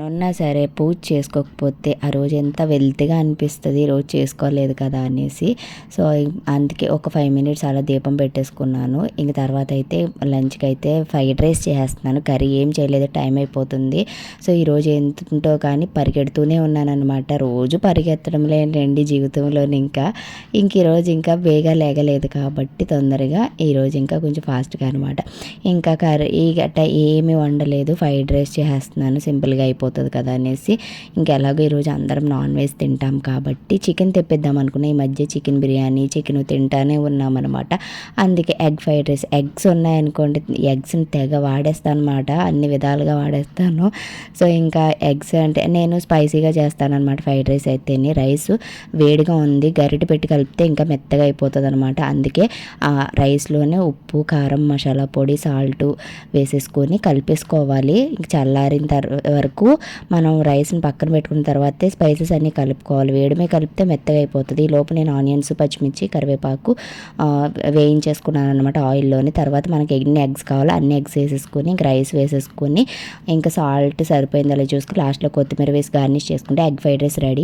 ఉన్నా సరే పూజ చేసుకోకపోతే ఆ రోజు ఎంత వెల్తిగా అనిపిస్తుంది రోజు చేసుకోలేదు కదా అనేసి. సో అందుకే ఒక ఫైవ్ మినిట్స్ అలా దీపం పెట్టేసుకున్నాను. ఇంక తర్వాత అయితే లంచ్కి అయితే ఫ్రైడ్ రైస్ చేస్తున్నాను కర్రీ ఏం చేయలేదు టైం అయిపోతుంది. సో ఈరోజు ఎంతుంటో కానీ పరిగెడుతూనే ఉన్నాను అనమాట రోజు పరిగెత్తడం లేనండి జీవితంలో ఇంకా. ఇంక ఈరోజు ఇంకా వేగా లేగలేదు కాబట్టి తొందరగా ఈరోజు ఇంకా కొంచెం ఫాస్ట్గా అనమాట ఇంకా కర్రీ గట్ట ఏమి వండలేదు. ఫ్రైడ్ రైస్ చేస్తున్నాను సింపుల్గా అయిపో అయిపోతుంది కదా అనేసి ఇంకెలాగో ఈరోజు అందరం నాన్ వెజ్ తింటాం కాబట్టి చికెన్ తెప్పిద్దాం అనుకున్న. ఈ మధ్య చికెన్ బిర్యానీ చికెన్ తింటానే ఉన్నామన్నమాట. అందుకే ఎగ్ ఫ్రైడ్ రైస్ ఎగ్స్ ఉన్నాయనుకోండి ఎగ్స్ని తెగ వాడేస్తాను అనమాట అన్ని విధాలుగా వాడేస్తాను. సో ఇంకా ఎగ్స్ అంటే నేను స్పైసీగా చేస్తాను అనమాట ఫ్రైడ్ రైస్ అయితేనే. రైస్ వేడిగా ఉంది గరిటె పెట్టి కలిపితే ఇంకా మెత్తగా అయిపోతుంది అనమాట అందుకే ఆ రైస్లోనే ఉప్పు కారం మసాలా పొడి సాల్ట్ వేసేసుకొని కలిపేసుకోవాలి. చల్లారిన తర్వాత వరకు మనం రైస్ని పక్కన పెట్టుకున్న తర్వాతే స్పైసెస్ అన్నీ కలుపుకోవాలి. వేడిమే కలిపితే మెత్తగా అయిపోతుంది. ఈ లోపు నేను ఆనియన్స్ పచ్చిమిర్చి కరివేపాకు వేయించేసుకున్నాను అనమాట ఆయిల్లోని తర్వాత మనకి ఎన్ని ఎగ్స్ కావాలో అన్ని ఎగ్స్ వేసేసుకుని రైస్ వేసేసుకొని ఇంకా సాల్ట్ సరిపోయిందో చూసుకుని లాస్ట్లో కొత్తిమీర వేసి గార్నిష్ చేసుకుంటే ఎగ్ ఫ్రైడ్ రైస్ రెడీ